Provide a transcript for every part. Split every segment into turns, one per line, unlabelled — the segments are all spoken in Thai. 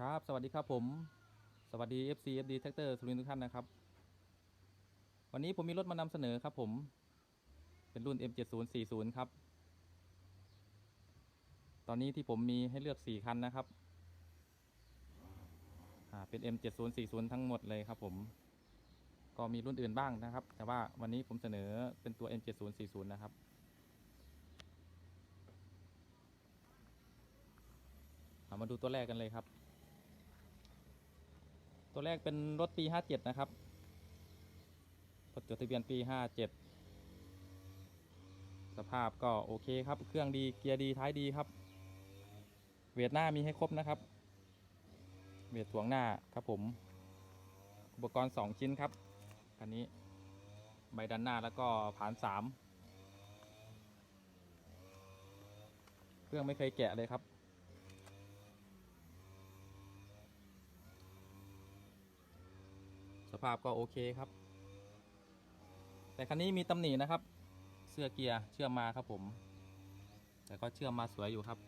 ครับ สวัสดีครับผม สวัสดี FC FD Tractor สุรินทร์ทุกท่านนะครับ วันนี้ผมมีรถมานำเสนอครับผม เป็นรุ่น M7040 ครับ ตอนนี้ที่ผมมีให้เลือก 4 คันนะครับ อ่า เป็น M7040 ทั้งหมดเลยครับผม ก็มีรุ่นอื่นบ้างนะครับ แต่ว่าวันนี้ผมเสนอเป็นตัว M7040 นะครับเอามาดูตัวแรกกันเลยครับ ตัวแรกเป็นรถปี 57 นะครับรถจดทะเบียนปี 57 สภาพก็โอเคครับ เครื่องดีเกียร์ดีท้ายดีครับ เวทหน้ามีให้ครบนะครับ เวทถ่วงหน้าครับผม อุปกรณ์ 2 ชิ้นครับคันนี้ใบดันหน้าแล้วก็ผ่าน 3 เครื่องไม่เคยแกะเลยครับ ภาพก็โอเคครับ แต่คันนี้มีตำหนินะครับ เสื้อเกียร์เชื่อมมาครับผม แต่ก็เชื่อมมาสวยอยู่ครับ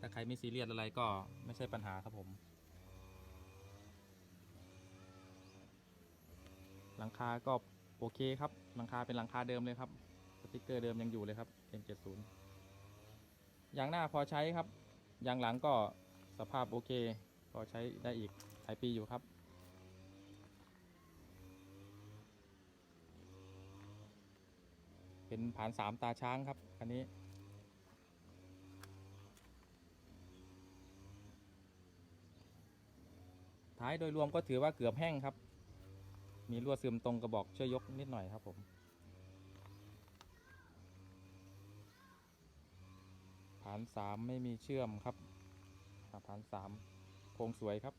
ถ้าใครไม่ซีเรียสอะไรก็ไม่ใช่ปัญหาครับผม หลังคาก็โอเคครับ หลังคาเป็นหลังคาเดิมเลยครับ สติกเกอร์เดิมยังอยู่เลยครับ M70 ยางหน้าพอใช้ครับ ยางหลังก็สภาพโอเค พอใช้ได้อีกหลายปีอยู่ครับ เป็นผานสามตาช้างครับคันนี้ ท้ายโดยรวมก็ถือว่าเกือบแห้งครับ มีรั่วซึมตรงกระบอกช่วยยกนิดหน่อยครับผมผานสามไม่มีเชื่อมครับอ่าผานสามโครงสวยครับ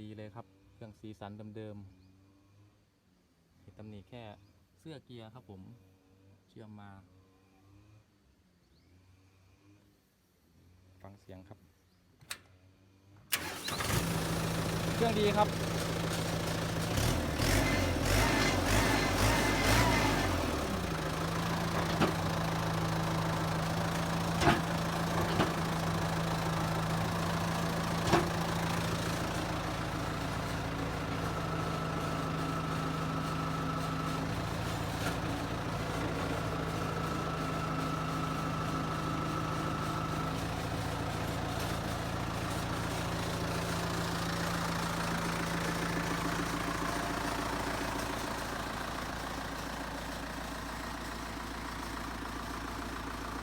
ดีเลยครับ เครื่องสีสันเดิมๆเห็นตำหนิแค่เสื้อเกียร์ครับผม เชื่อมมา ฟังเสียงครับ เครื่องดีครับ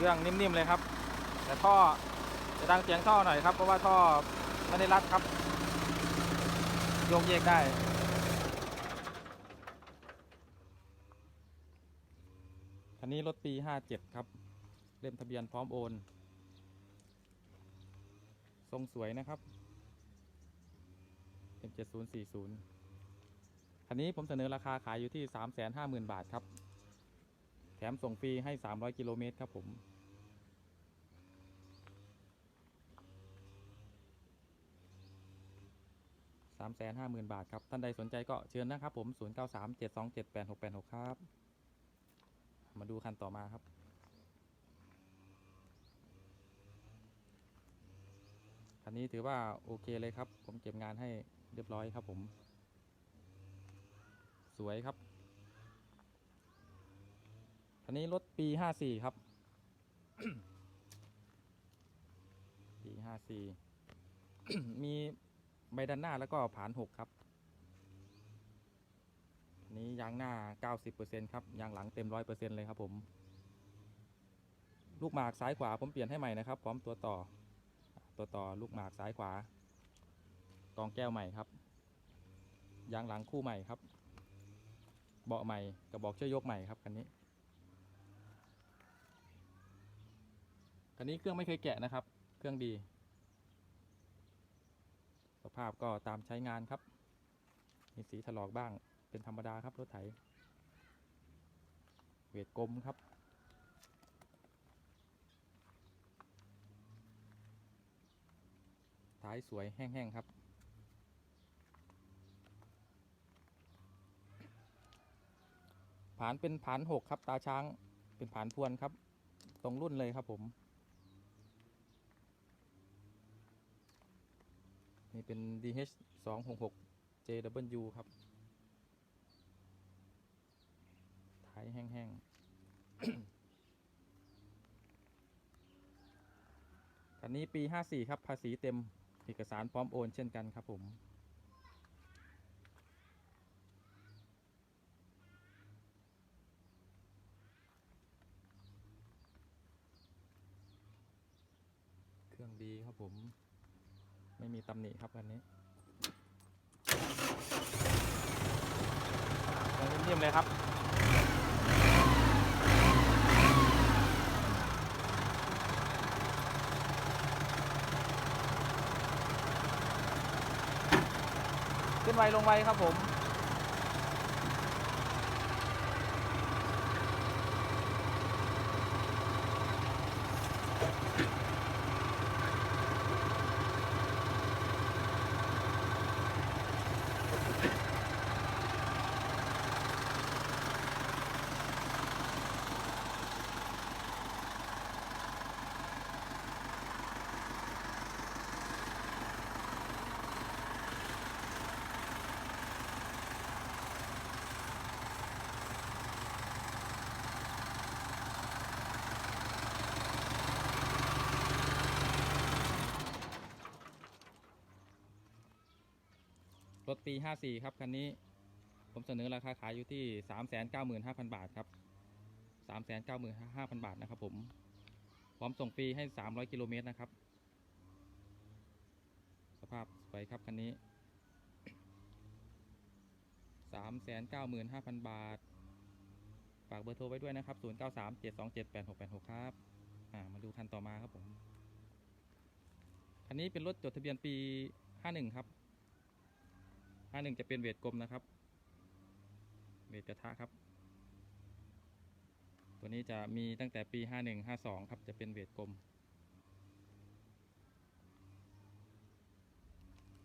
เครื่องนิ่มๆเลยครับ แต่ท่อจะดังเสียงท่อหน่อยครับ เพราะว่าท่อไม่ได้รัดครับ โยกเยกได้คันนี้รถปี57ครับ เล่มทะเบียนพร้อมโอน ทรงสวยนะครับ M7040 คันนี้ผมเสนอราคาขายอยู่ที่ 350,000 บาทครับ แถมส่งฟรีให้ 300 กิโลเมตรครับผม 350,000 บาทครับ ท่านใดสนใจก็เชิญนะครับผม 0937278686 ครับ มาดูคันต่อมาครับ คันนี้ถือว่าโอเคเลยครับ ผมเก็บงานให้เรียบร้อยครับผม สวยครับ คันนี้รถปี 54 ครับ ปี 54 มี ใบด้านหน้าแล้วก็ผาน6ครับ นี้ยางหน้า 90%ครับยางหลังเต็ม 100%เลยครับผม ลูกหมากซ้ายขวาผมเปลี่ยนให้ใหม่นะครับพร้อมตัวต่อ ตัวต่อลูกหมากซ้ายขวากองแก้วใหม่ครับยางหลังคู่ใหม่ครับเบาะใหม่กระบอกช่วยยกใหม่ครับคันนี้คันนี้เครื่องไม่เคยแกะนะครับ เครื่องดี ภาพก็ตามใช้งานครับ มีสีถลอกบ้างเป็นธรรมดาครับรถไถ เวทกลมครับ ท้ายสวยแห้งๆครับผานเป็นผานหกครับ ตาช้างเป็นผานพวนครับ ตรงรุ่นเลยครับผม นี่เป็น DH 2 6 6 JW ครับท้ายแห้งๆคันนี้ปี 54 ครับ ภาษีเต็ม เอกสารพร้อมโอนเช่นกันครับผมเครื่องดีครับผม ไม่มีตำหนิครับคันนี้ยังนิ่มๆเลยครับ ขึ้นไวลงไวครับผม รถปี 54 ครับ คันนี้ ผมเสนอราคาขายอยู่ที่ 395,000 บาทครับ 395,000 บาทนะครับผม พร้อมส่งฟรีให้ 300 กิโลเมตรนะครับ สภาพสวยครับ คันนี้ 395,000 บาท ฝากเบอร์โทรไว้ด้วยนะครับ 0937278686 ครับ อ่า มาดูคันต่อมาครับผม คันนี้เป็นรถจดทะเบียนปี 51 ครับ 51จะเป็นเวทกลมนะครับ เวทกระทะครับ ตัวนี้จะมีตั้งแต่ปี51 52ครับจะเป็นเวทกลม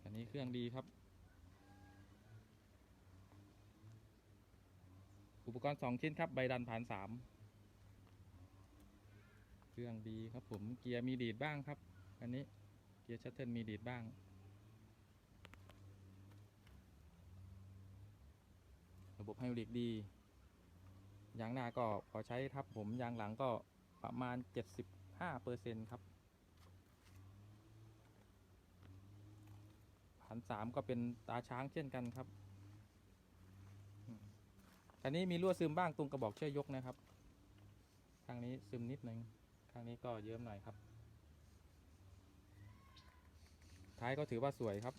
อันนี้เครื่องดีครับ อุปกรณ์2ชิ้นครับใบดันผ่าน3เครื่องดีครับผมเกียร์มีดีดบ้างครับ อันนี้เกียร์ชัตเทิลมีดีดบ้าง ระบบไฮดรอลิกดี ยางหน้าก็พอใช้ครับผมยางหลังก็ประมาณ 75%ครับพันสามก็เป็นตาช้างเช่นกันครับอันนี้มีรั่วซึมบ้างตรงกระบอกเช่วยยกนะครับข้างนี้ซึมนิดหนึ่งข้างนี้ก็เยิ้มหน่อยครับ ท้ายก็ถือว่าสวยครับ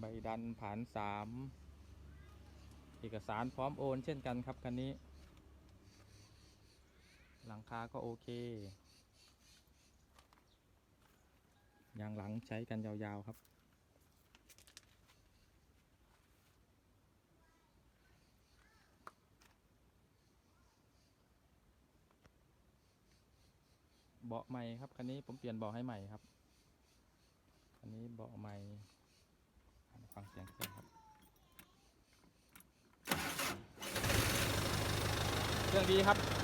ใบดันผ่านสามเอกสารพร้อมโอนเช่นกันครับคันนี้ หลังคาก็โอเคยางหลังใช้กันยาวๆครับ เบาะใหม่ครับคันนี้ผมเปลี่ยนเบาะให้ใหม่ครับ อันนี้เบาะใหม่ ฟังเสียงเครื่องครับ เครื่องดีครับ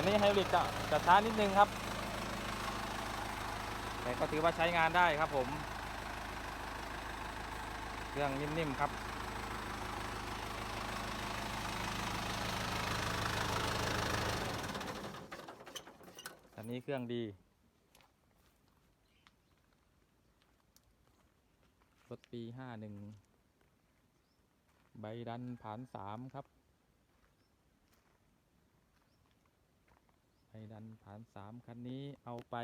ตอนนี้ไฮบริดจะจะช้านิดนึงครับ แต่ก็ถือว่าใช้งานได้ครับผม เครื่องนิ่มๆครับตอนนี้เครื่องดี รถปีห้าหนึ่ง ใบดันผ่านสามครับ ใบ ดันผ่านสามคันนี้เอาไป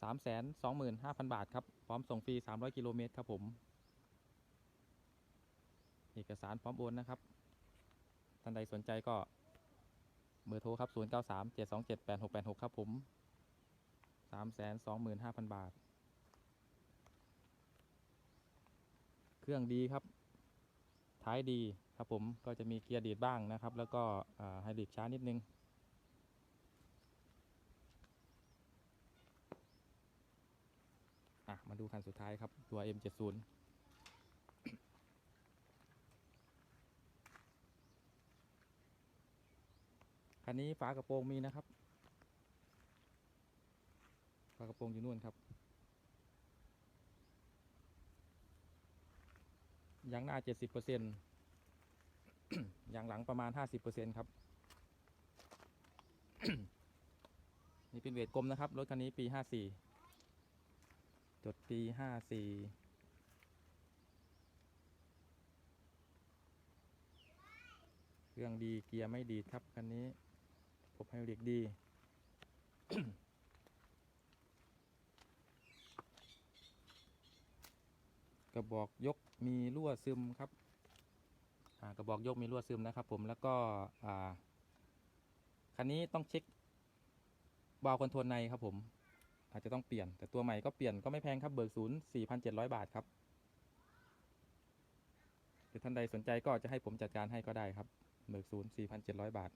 สามแสนสองหมื่นห้าพันบาท ครับ พร้อมส่งฟรีสามร้อยกิโลเมตรครับผม เอกสารพร้อมโอนนะครับ ท่านใดสนใจก็เบอร์โทรครับ0 9 3 7 2 7 8 6 8 6ครับผม3 2 5 0 0 0บาท เครื่องดีครับ ท้ายดี ครับผมก็จะมีเกียร์ดีดบ้างนะครับ แล้วก็ไฮดริกช้านิดนึง มาดูคันสุดท้ายครับ ตัว M70 คันนี้ฝากระโปรงมีนะครับ ฝากระโปรงอยู่นู่นครับยางหน้า 70% ยางหลังประมาณ 50%ครับ นี่เป็นเวทกลมนะครับ รถคันนี้ปี 54 จดปี 54เครื่องดีเกียร์ไม่ดีครับคันนี้ผมให้เด็กดี กระบอกยกมีรั่วซึมครับ กระบอกยกมีรั่วซึมนะครับผมแล้วก็คันนี้ต้องเช็คบาล์วคอนโทรลในครับผมอาจจะต้องเปลี่ยน แต่ตัวใหม่ก็เปลี่ยนก็ไม่แพงครับเบิกศูนย์4,700บาทครับหรือท่านใดสนใจก็จะให้ผมจัดการให้ก็ได้ครับเบิกศูนย์4,700บาท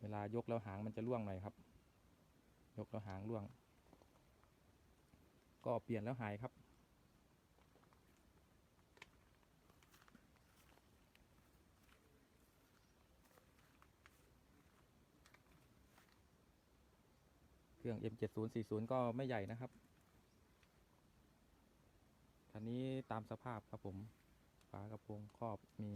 เวลายกแล้วหางมันจะร่วงหน่อยครับ ยกแล้วหางร่วง ก็เปลี่ยนแล้วหายครับ เครื่อง M7040 ก็ไม่ใหญ่นะครับคันนี้ตามสภาพครับผมฝากระโปรงครอบมี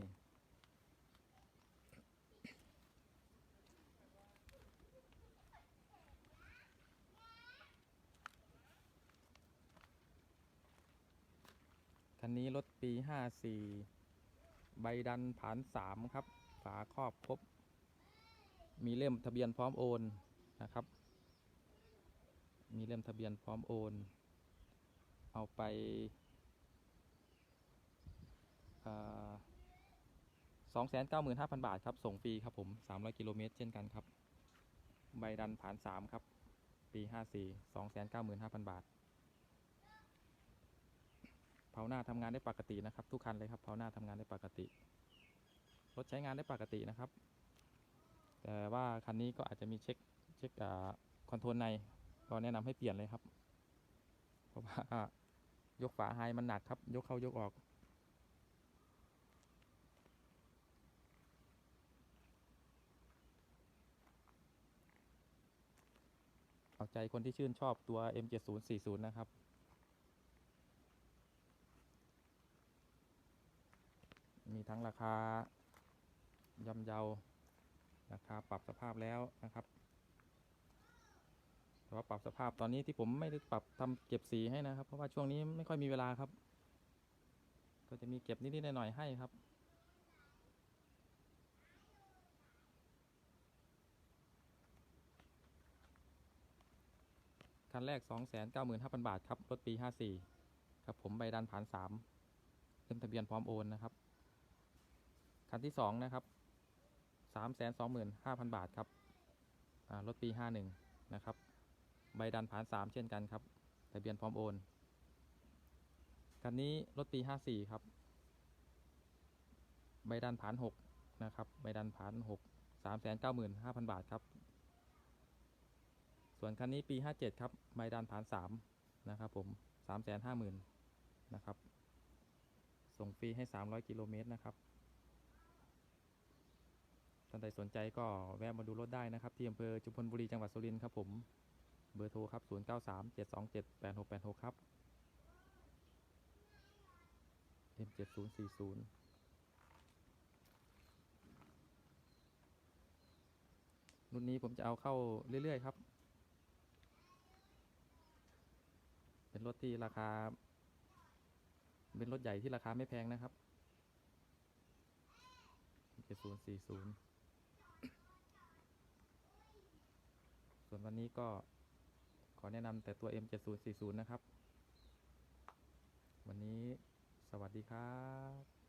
คันนี้รถปี 54 ใบดันผ่าน 3 ครับ ฝาครอบครบ มีเล่มทะเบียนพร้อมโอนนะครับ มีเล่มทะเบียนพร้อมโอน เอาไปสองแสนเก้าหมื่นห้าพันบาท ครับ ส่งฟรี ครับ ผมสามร้อยกิโลเมตร เช่นกันครับ ใบดันผ่านสามครับ ปีห้าสี่สองแสนเก้าหมื่นห้าพันบาท เผาหน้าทำงานได้ปกตินะครับ ทุกคันเลยครับ เผาหน้าทำงานได้ปกติ รถใช้งานได้ปกตินะครับ แต่ว่าคันนี้ก็อาจจะมีเช็คเช็คคอนโทรลใน ก็แนะนำให้เปลี่ยนเลยครับ เพราะว่ายกฝาไฮมันหนักครับ ยกเข้ายกออกเอาใจคนที่ชื่นชอบตัว M7040 นะครับ มีทั้งราคาย่อมเยาราคาปรับสภาพแล้วนะครับ แต่ว่าปรับสภาพตอนนี้ที่ผมไม่ได้ปรับทำเก็บสีให้นะครับ เพราะว่าช่วงนี้ไม่ค่อยมีเวลาครับ ก็จะมีเก็บนิดๆหน่อยๆให้ครับคันแรก 295,000 บาท ครับ รถ ปี 54 ครับ ผมใบดันผ่าน 3เล่มทะเบียนพร้อมโอน นะครับ คันที่ 2 นะครับ 325,000 บาท ครับรถ ปี 51 นะครับ ใบดันผ่านสามเช่นกันครับทะเบียนพร้อมโอน คันนี้รถปีห้าสี่ครับ ใบดันผ่านหกนะครับ ใบดันผ่านหกสามแสนเก้าหมื่นห้าพันบาทครับ ส่วนคันนี้ปีห้าเจ็ดครับ ใบดันผ่านสามนะครับผมสามแสนห้าหมื่นนะครับ ส่งฟรีให้สามร้อยกิโลเมตรนะครับท่านใดสนใจก็แวะมาดูรถได้นะครับ ที่อำเภอจุมพลบุรีจังหวัดสุรินทร์ครับผม เบอร์โทรครับ 0 9 3 7 2 7 8 6 8 6 ครับ M 7 0 4 0 รุ่นนี้ผมจะเอาเข้าเรื่อย ๆ ครับ เป็นรถที่ราคา เป็นรถใหญ่ที่ราคาไม่แพงนะครับเจ็ดศูนย์สี่ศูนย์ส่วนวันนี้ก็ ขอแนะนำแต่ตัว M7040 นะครับ วันนี้สวัสดีครับ